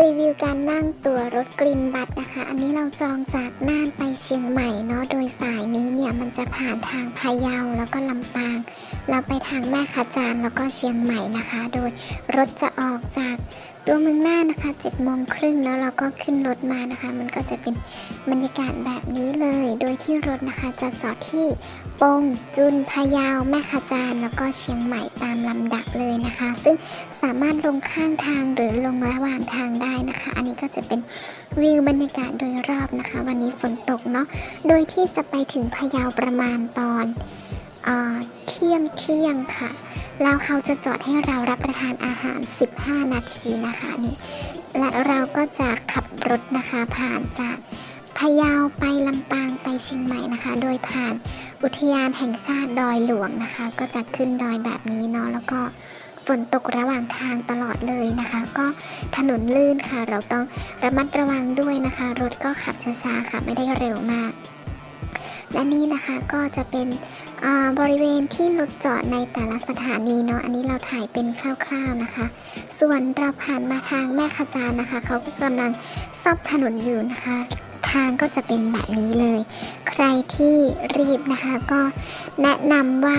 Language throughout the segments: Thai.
รีวิวการนั่งตั๋วรถกลิ่นบัตรนะคะ อันนี้เราจองจากน่านไปเชียงใหม่เนาะ โดยสายนี้เนี่ยมันจะผ่านทางพะเยาแล้วก็ลำปาง เราไปทางแม่ขจานแล้วก็เชียงใหม่นะคะ โดยรถจะออกจากตัวเมืองน่านนะคะ7จ็ดโมงครึ่งแล้วเราก็ขึ้นรถมานะคะ มันก็จะเป็นบรรยากาศแบบนี้เลย โดยที่รถนะคะจะจอดที่ปงจุนพะเยาแม่ขจานแล้วก็เชียงใหม่ตามลำดับเลยนะคะ ซึ่งสามารถลงข้างทางหรือลงระหว่างทางได้นะคะ อันนี้ก็จะเป็นวิวบรรยากาศโดยรอบนะคะ วันนี้ฝนตกเนาะโดยที่จะไปถึงพะเยาประมาณตอนเออเที่ยงเที่ยงค่ะแล้วเขาจะจอดให้เรารับประทานอาหาร 15 นาทีนะคะนี่และเราก็จะขับรถนะคะผ่านจาก พะเยาไปลำปางไปเชียงใหม่นะคะ โดยผ่านอุทยานแห่งชาติดอยหลวงนะคะ ก็จะขึ้นดอยแบบนี้เนาะแล้วก็ฝนตกระหว่างทางตลอดเลยนะคะ ก็ถนนลื่นค่ะ เราต้องระมัดระวังด้วยนะคะ รถก็ขับช้าๆค่ะไม่ได้เร็วมากและนี่นะคะก็จะเป็นบริเวณที่รถจอดในแต่ละสถานีเนาะอันนี้เราถ่ายเป็นคร่าวๆนะคะ ส่วนเราผ่านมาทางแม่ขจานนะคะ เขาก็กำลังซ่อมถนนอยู่นะคะ ทางก็จะเป็นแบบนี้เลย ใครที่รีบนะคะก็แนะนำว่า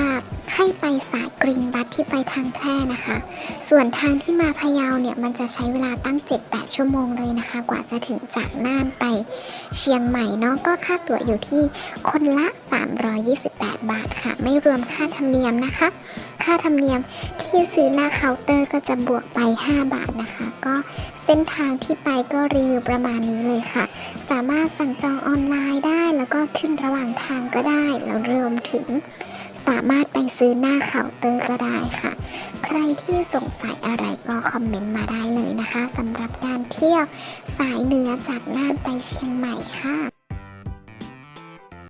ให้ไปสายกรีนบัสที่ไปทางแพร่นะคะ ส่วนทางที่มาพะเยาเนี่ยมันจะใช้เวลาตั้ง 7-8 ชั่วโมงเลยนะคะ กว่าจะถึงจากน่านไปเชียงใหม่เนาะก็ค่าตั๋วอยู่ที่คนละ 328 บาทค่ะ ไม่รวมค่าธรรมเนียมนะคะ ค่าธรรมเนียมที่ซื้อหน้าเคาน์เตอร์ก็จะบวกไป 5 บาทนะคะ ก็เส้นทางที่ไปก็รีวิวประมาณนี้เลยค่ะ สามารถสั่งจองออนไลน์ได้แล้วก็ขึ้นระหว่างทางก็ได้ แล้วรวมถึงสามารถไปซื้อหน้าเคาน์เตอร์ก็ได้ค่ะ ใครที่สงสัยอะไรก็คอมเมนต์มาได้เลยนะคะสำหรับการเที่ยวสายเหนือจากน่านไปเชียงใหม่ค่ะ